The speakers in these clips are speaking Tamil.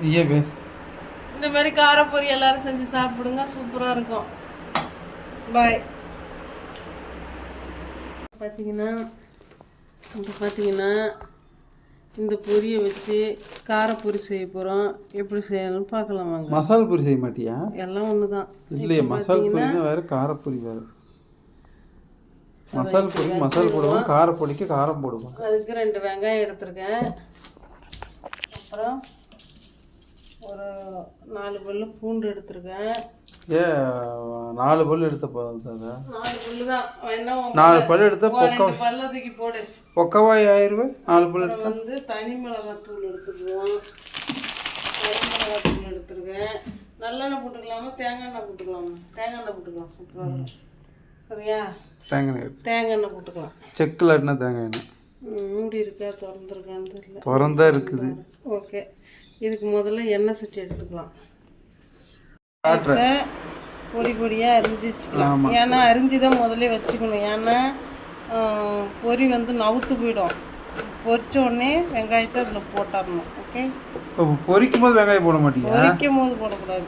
நீயே பேசு இந்த மாதிரி காரப்பொரி எல்லாரும் செஞ்சு சாப்பிடுங்க சூப்பராக இருக்கும். பாய் பார்த்தீங்கன்னா இப்போ பார்த்தீங்கன்னா இந்த பொரியை வச்சு காரப்பொரி செய்ய போகிறோம் எப்படி செய்யணும்னு பார்க்கலாம் வாங்க. மசால் பூரி செய்ய மாட்டியா? எல்லாம் ஒன்று தான் இல்லையே மசால் பூரினா வேறு காரப்பொரி வேறு. மசால் பொரி மசால் போடுவோம் காரப்பொடிக்கு காரம் போடுவோம். அதுக்கு ரெண்டு வெங்காயம் எடுத்திருக்கேன். அப்புறம் ஒரு நாலு பல்லு பூண்டு எடுத்திருக்கேன். ஏ நாலு பல் எடுத்த போதும் சார். நாலு பல்லு தான். வேணா நாலு பல் எடுத்த பொக்க பல்ல தூக்கி போடு. பொக்கவாய் ஆயிரம் நாலு பல் அப்புறம் வந்து தனி மிளகாத்தூள் எடுத்துக்குவோம். தனி மிளகாத்தூள் எடுத்துருக்கேன். நல்லெண்ணெய் போட்டுக்கலாமா தேங்காய் எண்ணெய் போட்டுக்கலாமா? தேங்காய் எண்ணெய் போட்டுக்கலாம் சூப்பராக சரியா? தேங்காய் எண்ணெய் தேங்காய் எண்ணெய் போட்டுக்கலாம். செக்கில் ஆட்டினா தேங்காய் எண்ணெய். மூடி இருக்கா திறந்துருக்கான்னு தெரியல. திறந்தா இருக்குது. ஓகே. இதுக்கு முதல்ல எண்ணெய் சட்டி எடுத்துக்கலாம். பொடி பொடியாக அரிஞ்சு வச்சுக்கலாம் ஏன்னா அரிஞ்சு தான் முதல்ல வச்சுக்கணும். ஏன்னா பொரி வந்து நவுத்து போயிடும். பொரிச்ச உடனே வெங்காயத்தை அதில் போட்டுடணும் ஓகே? பொரிக்கும் போது வெங்காயம் போட மாட்டீங்க பொரிக்கும் போது போடக்கூடாது.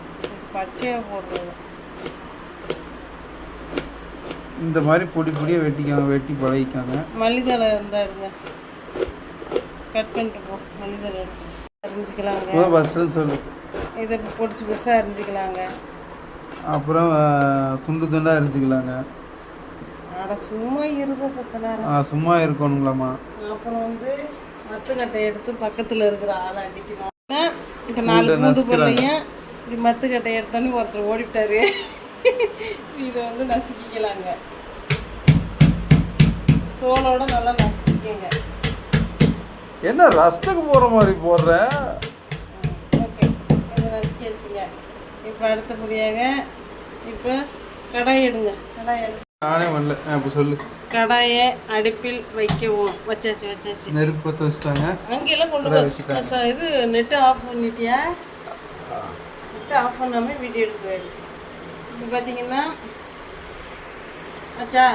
பச்சையாக போடுறது. இந்த மாதிரி பொடி பொடியாக வெட்டிக்காங்க வெட்டி பழகிக்காங்க மல்லித்தலை இருந்தால் எடுங்க. கட் பண்ணிட்டு போ. மல்லித்தலை எடுத்து அரிஞ்சிக்கலாங்க முதல் பஸ்ஸுன்னு சொல்லு. இதை பொடிசு பொடிசாக அரிஞ்சிக்கலாங்க அப்புறம் துண்டு துண்டாக அரிஞ்சிக்கலாங்க அட சும்மா இருக்க சத்த நேரம் ஆ, சும்மா இருக்கணுங்களாம்மா. அப்புறம் வந்து மத்துக்கட்டை எடுத்து பக்கத்தில் இருக்கிற ஆளை அடிக்கணும். இப்போ நாலு பூண்டு பொருளையும் இப்படி மத்துக்கட்டை எடுத்தோன்னே ஒருத்தர் ஓடிவிட்டாரு இதை வந்து நசுக்கிக்கலாங்க. தோலோட நல்லா நசுக்கிக்கங்க. என்ன ரசத்துக்கு போகிற மாதிரி போடுற? ஓகே வச்சுங்க. இப்போ அடுத்தபடியாக இப்போ கடாய் எடுங்க. கடாய் எடு நானே வரல இப்போ சொல்லு. கடாயை அடுப்பில் வைக்கவும். வச்சாச்சு வச்சாச்சு. நெருப்பு பற்ற வச்சுட்டாங்க. அங்கெல்லாம் கொண்டு ச- இது நெட்டு ஆஃப் பண்ணிட்டியா? நெட்டு ஆஃப் பண்ணாமல் வீடியோ எடுக்கிறாரு இப்போ பார்த்தீங்கன்னா அச்சா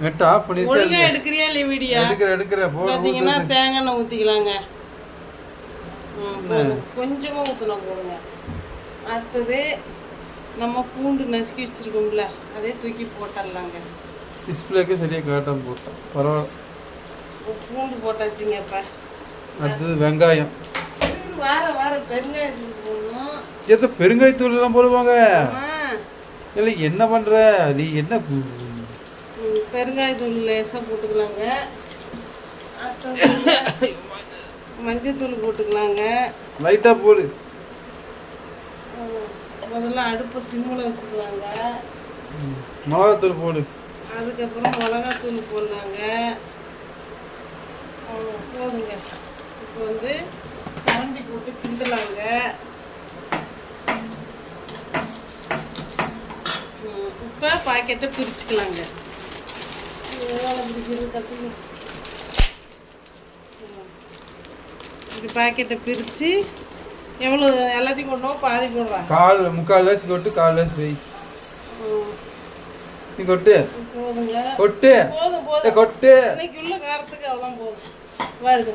நெட் ஆஃப் பண்ணிட்டு ஒழுங்கா எடுக்கிறியா இல்லை வீடியோ? எடுக்கிற எடுக்கிற போ பார்த்தீங்கன்னா தேங்காய் எண்ணெய் ஊற்றிக்கலாங்க ம். போதும் கொஞ்சமாக ஊற்றினா போதுங்க. அடுத்தது நம்ம பூண்டு நசுக்கி வச்சுருக்கோம்ல அதே தூக்கி போட்டுடலாங்க டிஸ்பிளேக்கு சரியாக காட்டாம போட்டேன் பரவாயில்ல. பூண்டு போட்டாச்சுங்க இப்போ. அடுத்தது வெங்காயம். வார வாரம் பெருங்காயத்துக்கு போடணும். ஏத்த பெருங்காயத்தூள் எல்லாம் போடுவாங்க இல்லை என்ன பண்ற? நீ என்ன பெருங்காயத்தூள் லேசாக போட்டுக்கலாங்க. மஞ்சத்தூள் போட்டுக்கலாங்க. லைட்டா போடு. முதல்ல அடுப்பை சிம்மில் வச்சுக்கலாங்க. மிளகாத்தூள் போடு. அதுக்கப்புறம் மிளகாத்தூள் போடலாங்க. போதுங்க. இப்போ வந்து கரண்டி போட்டு கிண்டலாங்க. இப்போ பாக்கெட்டை பிரிச்சுக்கலாங்க. இப்படி பாக்கெட்டை பிரித்து எவ்வளோ எல்லாத்தையும் கொண்டோம் பாதி போடுவா கால் முக்கால் லேஸ் கொட்டு கால் லேஸ் வை. நீ கொட்டு கொட்டு. போதும் போதும். கொட்டு. இன்னைக்கு உள்ள காரத்துக்கு அவ்வளோ போதும். பாருங்க.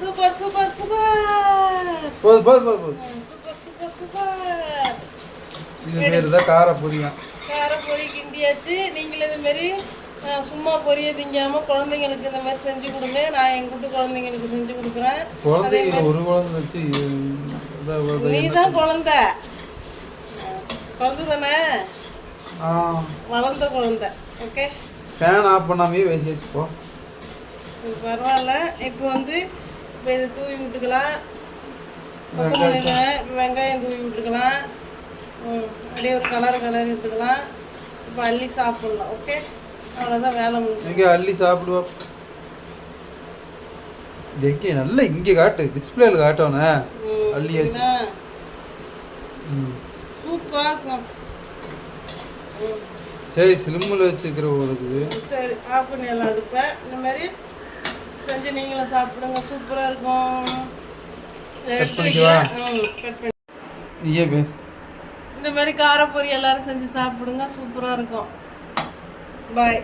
Super super super. போது போது போது போது சூப்பர் சூப்பர் சூப்பர். இது மாரி தான் கார பொரியும். கார பொரி கிண்டியாச்சு. நீங்களும் இது அஹ், சும்மா பொரிய திங்காம குழந்தைங்களுக்கு இந்த மாதிரி செஞ்சு கொடுங்க. நான் என் கூட்டு குழந்தைங்களுக்கு செஞ்சு கொடுக்குறேன். ஒரு குழந்தை வச்சு. நீ தான் குழந்தை. குழந்தை தானே? வளர்ந்த குழந்தை. ஓகே ஃபேன் ஆஃப் பண்ணாமே பேசி வச்சுப்போ பரவாயில்ல. இப்போ வந்து இப்போ இதை தூவி விட்டுக்கலாம். வெங்காயம் தூவி விட்டுக்கலாம். அப்படியே ஒரு கலர் கலர் விட்டுக்கலாம். இப்போ அள்ளி சாப்பிட்லாம். ஓகே அவ்வளோதான் வேலை எங்கே அள்ளி சாப்பிடுவா எங்கே? நல்லா இங்கே காட்டு. டிஸ்பிளேல. சூப்பராக இருக்கும் ம், சரி சிலிம்பில் வச்சுக்கிற இருக்குது சரி ஆஃப் பண்ணிடலாம் அடுப்பை. இந்த மாதிரி செஞ்சு நீங்களும் சாப்பிடுங்க. சூப்பராக இருக்கும். எடுத்து பண்ணிக்கவா? கட் பண்ணி. நீயே பேசு. இந்த மாதிரி காரப்பொரி எல்லாரும் செஞ்சு சாப்பிடுங்க. சூப்பராக இருக்கும். பாய்